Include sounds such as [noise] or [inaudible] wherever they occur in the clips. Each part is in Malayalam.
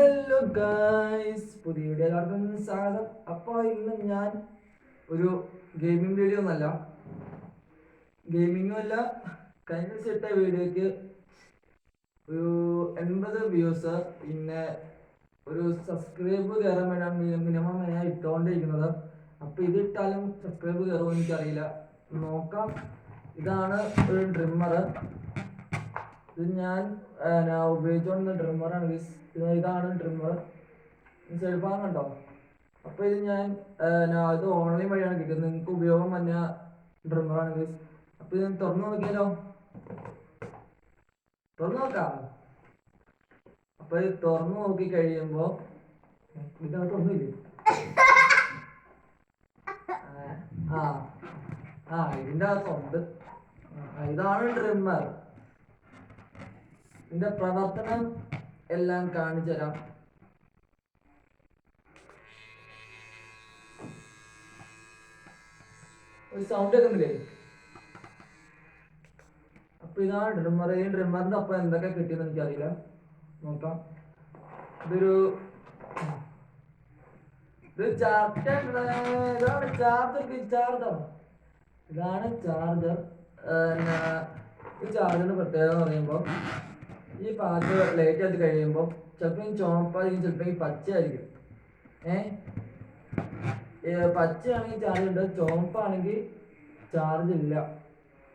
ഹലോ ഗായ്സ് പുതിയ വീഡിയോ എല്ലാവർക്കും സ്വാഗതം. അപ്പോൾ ഇന്ന് ഞാൻ ഒരു ഗെയിമിംഗ് വീഡിയോ ഒന്നല്ല. ഗെയിമിങ്ങും അല്ല. കഴിഞ്ഞ ഇട്ട വീഡിയോയ്ക്ക് ഒരു എൺപത് വ്യൂസ് പിന്നെ ഒരു സബ്സ്ക്രൈബ് കയറാൻ വേണ്ടിയാണ് മിനിമം ഞാൻ ഇട്ടുകൊണ്ടിരിക്കുന്നത് അപ്പോൾ ഇതിട്ടാലും സബ്സ്ക്രൈബ് കയറുമോ എനിക്കറിയില്ല. നോക്കാം. ഇതാണ് ഒരു ട്രിമ്മർ ഇത് ഞാൻ ഉപയോഗിച്ചുകൊണ്ടിരുന്ന ട്രിമ്മറാണ് ഗൈസ് ഇതാണ് ട്രിമ്മർ ചെറുപ്പം കണ്ടോ? അപ്പോൾ ഇത് ഞാൻ ഇത് ഓൺലൈൻ വഴിയാണ് കിട്ടുന്നത്. നിങ്ങൾക്ക് ഉപയോഗം വന്ന ട്രിമ്മറാണ് ഗൈസ് അപ്പോൾ ഇത് തുറന്നു നോക്കിയാലോ? തുറന്നു നോക്കാം. അപ്പോൾ ഇത് തുറന്നു നോക്കി കഴിയുമ്പോൾ ഇതിനകത്തൊന്നുമില്ലേ ആ ആ ഇതിന്റെ അകത്തുണ്ട് ഇതാണ് ട്രിമ്മർ ഇതിന്റെ പ്രവർത്തനം എല്ലാം കാണിച്ചു തരാം. ഒരു സൗണ്ട് കേൾക്കുന്നില്ലേ അപ്പൊ ഇതാണ് ഡ്രിമ്മർ ഈ ഡ്രിമ്മറിന്റെ അപ്പം എന്തൊക്കെ കിട്ടിയെന്ന് എനിക്കറിയില്ല. നോക്കാം. ഇതൊരു ഇതാണ് ചാർജർ ചാർജർ ഇതാണ് ചാർജർ ഈ ചാർജറിന്റെ പ്രത്യേകത എന്ന് പറയുമ്പോൾ ഈ പാട്ട് ലൈറ്റ് ആയിട്ട് കഴിയുമ്പോൾ ചിലപ്പോൾ ഈ ചുവപ്പായിരിക്കും ചിലപ്പോൾ ഈ പച്ചയായിരിക്കും. ഏ? പച്ച പച്ചയാണെങ്കിൽ ചാർജ് ഉണ്ട് ചുവപ്പാണെങ്കിൽ ചാർജ് ഇല്ല.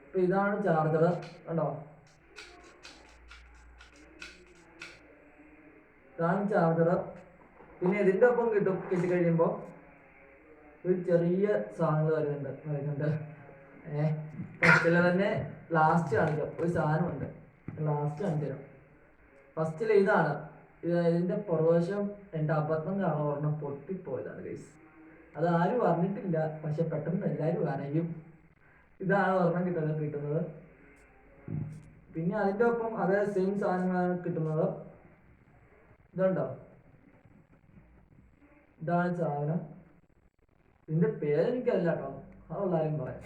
അപ്പൊ ഇതാണ് ചാർജർ കണ്ടോ? ഇതാണ് ചാർജർ പിന്നെ ഇതിന്റെ ഒപ്പം കിട്ടും കിട്ടിക്കഴിയുമ്പോൾ ഒരു ചെറിയ സാധനങ്ങൾ വരുന്നുണ്ട് വരുന്നുണ്ട്. ഏഹ് ഫസ്റ്റിലെ തന്നെ ലാസ്റ്റ് കാണിക്കാം. ഒരു സാധനമുണ്ട്. ലാസ്റ്റ് കാണിച്ചു തരാം ഫസ്റ്റിൽ ഇതാണ്. ഇത് ഇതിന്റെ പുറവശം എന്റെ അബദ്ധം കാരണം ഒരെണ്ണം പൊട്ടിപ്പോയതാണ് ഗൈസ് അത് ആരും അറിഞ്ഞിട്ടില്ല പക്ഷെ പെട്ടെന്ന് എല്ലാവരും അനയും. ഇതാണ് ഓർമ്മ കിട്ടുന്നത് കിട്ടുന്നത്. പിന്നെ അതിന്റെ ഒപ്പം അതേ സെയിം സാധനങ്ങളാണ് കിട്ടുന്നത്. ഇതുണ്ടോ? ഇതാണ് സാധനം. ഇതിന്റെ പേരെനിക്കറിയില്ല കേട്ടോ. അതുള്ള ആരും പറയാം.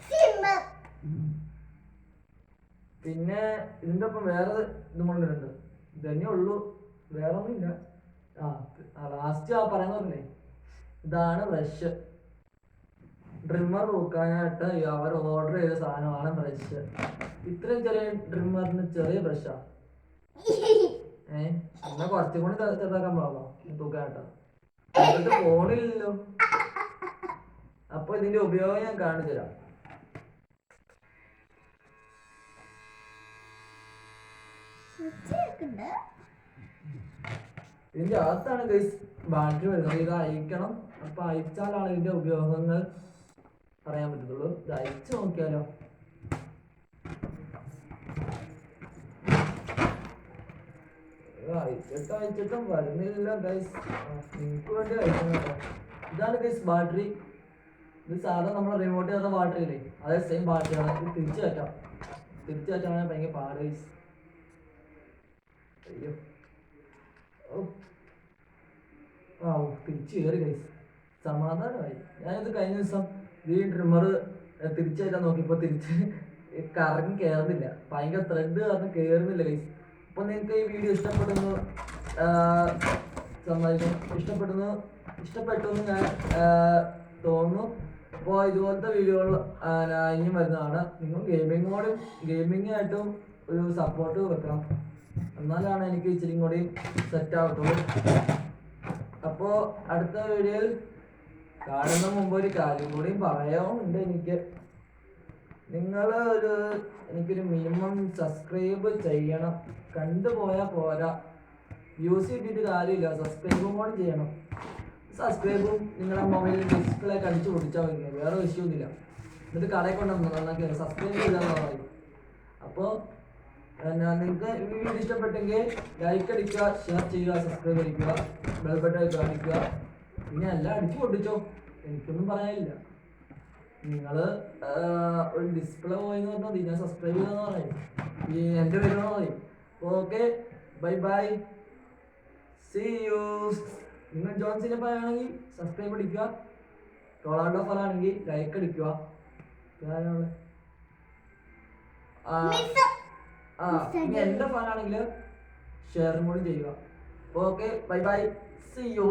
പിന്നെ ഇതിന്റെ ഒപ്പം വേറെ ഇതും കൊണ്ടുവരുന്നുണ്ട് ഇതന്നെ ഉള്ളൂ വേറെ ഒന്നുമില്ല ആ ലാസ്റ്റ് ആ പറയാൻ പറഞ്ഞേ ഇതാണ് ബ്രഷ് ഡ്രിമ്മർ നോക്കാനായിട്ട് അവർ ഓർഡർ ചെയ്ത സാധനമാണ് ബ്രഷ് ഇത്രയും ചെറിയ ഡ്രിമ്മറിന് ചെറിയ ബ്രഷാ ഏഹ് എന്നാ കുറച്ചും കൂടി ചെറു- ചെറുതാക്കാൻ പാടുള്ളോ? തൂക്കാനായിട്ട്. ഫോണില്ലല്ലോ അപ്പൊ ഇതിന്റെ ഉപയോഗം ഞാൻ കാണിച്ചു തരാം ഇതിന്റെ അകത്താണ് ഗൈസ് ബാറ്ററി വരുന്നത്. ഇത് അയക്കണം. അപ്പൊ അയച്ചാലാണ് ഇതിന്റെ ഉപയോഗങ്ങൾ പറയാൻ പറ്റത്തുള്ളൂ. ഇത് അയച്ചു നോക്കിയാലോ? അയച്ചിട്ട് അയച്ചിട്ടും വരുന്നില്ല ഗൈസ് നിങ്ങൾക്ക് വേണ്ടി ഇതാണ് ഗൈസ് ബാറ്ററി ഇത് സാധാരണ നമ്മുടെ റിമോട്ട് ചെയ്ത ബാറ്ററി ഇല്ലേ? അതേ സെയിം ബാറ്ററിയാണ് ഇത് തിരിച്ചു കയറ്റാം. തിരിച്ചു കയറ്റാൻ ഭയങ്കര പാട് ഗൈസ് അയ്യോ. ആ തിരിച്ചു കയറി ഗൈസ് സമാധാനമായി. ഞാനിത് കഴിഞ്ഞ ദിവസം ഈ ട്രിമ്മർ തിരിച്ചു കയറ്റാൻ നോക്കിയപ്പോൾ തിരിച്ച് [laughs] കറങ്ങി കയറുന്നില്ല ഭയങ്കര ത്രെഡ് കാരണം കയറുന്നില്ല ഗൈസ് അപ്പോൾ നിങ്ങൾക്ക് ഈ വീഡിയോ ഇഷ്ടപ്പെടുന്നു സമ്മതിക്കും ഇഷ്ടപ്പെടുന്നു ഇഷ്ടപ്പെട്ടു എന്ന് ഞാൻ തോന്നുന്നു. അപ്പോൾ ഇതുപോലത്തെ വീഡിയോകൾ ഇനിയും വരുന്നതാണ്. നിങ്ങൾ ഗെയിമിങ്ങോടും ഗെയിമിങ്ങായിട്ടും ഒരു സപ്പോർട്ട് വെക്കണം. എന്നാലാണ് എനിക്ക് ഇച്ചിരി കൂടി സെറ്റ് ആവത്തുള്ളൂ. അപ്പോ അടുത്ത വീഡിയോയിൽ കാണുന്ന മുമ്പ് ഒരു കാര്യം കൂടി പറയാനുണ്ട് എനിക്ക്. നിങ്ങൾ ഒരു എനിക്കൊരു മിനിമം സബ്സ്ക്രൈബ് ചെയ്യണം. കണ്ടുപോയാൽ പോരാ. യൂസ് ചെയ്തിട്ട് കാര്യമില്ല. സബ്സ്ക്രൈബും കൂടെ ചെയ്യണം. സബ്സ്ക്രൈബും നിങ്ങളുടെ മൊബൈലിൽ ഡിസ്പ്ലേ കടിച്ചു പൊടിച്ചാൽ മതി. വേറെ വിഷയമൊന്നുമില്ല. എന്നിട്ട് കടയിൽ കൊണ്ടുവന്നു നന്നാക്കി സബ്സ്ക്രൈബ് ചെയ്താൽ പറയും. അപ്പോൾ നിങ്ങൾക്ക് ഈ വീഡിയോ ഇഷ്ടപ്പെട്ടെങ്കിൽ ലൈക്ക് അടിക്കുക ഷെയർ ചെയ്യുക സബ്സ്ക്രൈബ് അടിക്കുക ബെൽ ബട്ടൺ കാണിക്കുക പിന്നെ എല്ലാം അടിച്ചു പൊട്ടിച്ചോ. എനിക്കൊന്നും പറയാനില്ല. നിങ്ങൾ ഒരു ഡിസ്പ്ലേ പോയെന്ന് പറഞ്ഞാൽ മതി. ഞാൻ സബ്സ്ക്രൈബ് ചെയ്തെന്ന് പറയും. ഈ എന്റെ വരുന്ന പറയും okay bye bye see you നിങ്ങൾ ജോൺസിനെ പറയുകയാണെങ്കിൽ സബ്സ്ക്രൈബ് അടിക്കുക. റൊണാൾഡോ ഫലാണെങ്കിൽ ലൈക്ക് അടിക്കുക. ആ ഇനി എന്റെ ഫാനാണെങ്കിൽ ഷെയറും കൂടി ചെയ്യുക. Okay bye bye see you